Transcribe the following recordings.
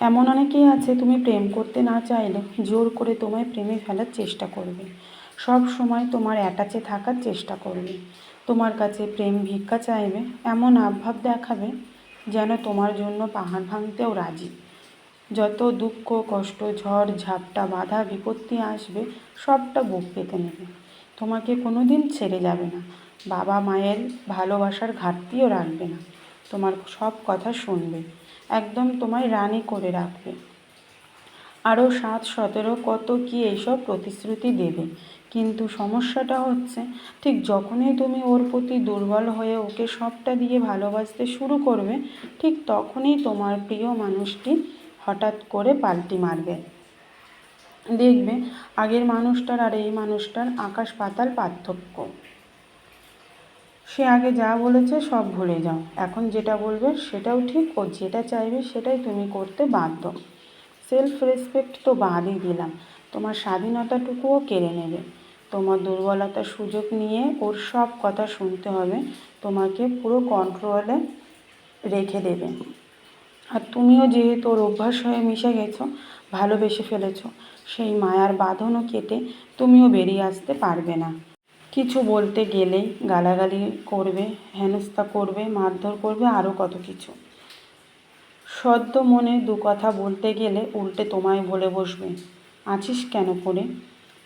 এমন অনেকেই আছে, তুমি প্রেম করতে না চাইলে জোর করে তোমায় প্রেমে ফেলার চেষ্টা করবে। সব সময় তোমার অ্যাটাচে থাকার চেষ্টা করবে। তোমার কাছে প্রেম ভিক্ষা চাইবে, এমন আবভাব দেখাবে যেন তোমার জন্য পাহাড় ভাঙতেও রাজি। যত দুঃখ, কষ্ট, ঝড়, ঝাপটা, বাধা, বিপত্তি আসবে, সবটা বুক পেতে নেবে। তোমাকে কোনো দিন ছেড়ে যাবে না। বাবা মায়ের ভালোবাসার ঘাটতিও রাখবে না। তোমার সব কথা শুনবে। একদম তোমায় রানী করে রাখবে। আরও সাত, সতেরো, কত কি এইসব প্রতিশ্রুতি দেবে। কিন্তু সমস্যাটা হচ্ছে, ঠিক যখনই তুমি ওর প্রতি দুর্বল হয়ে ওকে সবটা দিয়ে ভালোবাসতে শুরু করবে, ঠিক তখনই তোমার প্রিয় মানুষটি হঠাৎ করে পাল্টি মারবে। দেখবে আগের মানুষটার আর এই মানুষটার আকাশ পাতাল পার্থক্য। সে আগে যা বলেছে সব ভুলে যাও। এখন যেটা বলবে সেটাও ঠিক ও যেটা চাইবে সেটাই তুমি করতে বাধ্য। সেলফ রেসপেক্ট তো বাদই দিলাম। তোমার স্বাধীনতাটুকুও কেড়ে নেবে। তোমার দুর্বলতার সুযোগ নিয়ে ওর সব কথা শুনতে হবে। তোমাকে পুরো কন্ট্রোলে রেখে দেবে। আর তুমিও যেহেতু ওর অভ্যাস হয়ে মিশে গেছো, ভালোবেসে ফেলেছো, সেই মায়ার বাঁধনও কেটে তুমিও বেরিয়ে আসতে পারবে না। কিছু বলতে গেলে গালাগালি করবে, হেনস্থা করবে, মারধর করবে আরও কত কিছু। সদ্য মনে দু কথা বলতে গেলে উল্টে তোমায় বলে বসবে। আছিস কেন করে?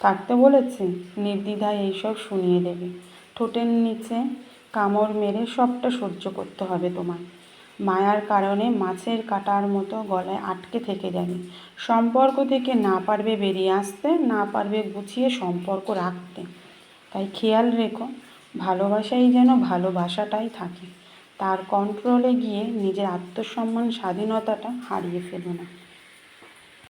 থাকতে বলেছে? নির্দ্বিধায় এইসব শুনিয়ে দেবে। ঠোঁটের নিচে কামড় মেরে সবটা সহ্য করতে হবে তোমায়। মায়ার কারণে মাছের কাটার মতো গলায় আটকে থেকে যাবে। সম্পর্ক থেকে না পারবে বেরিয়ে আসতে, না পারবে গুছিয়ে সম্পর্ক রাখতে। তাই খেয়াল রেখো, ভালোবাসাই যেন ভালোবাসাটাই থাকে। তার কন্ট্রোলে গিয়ে নিজের আত্মসম্মান, স্বাধীনতাটা হারিয়ে ফেলো না।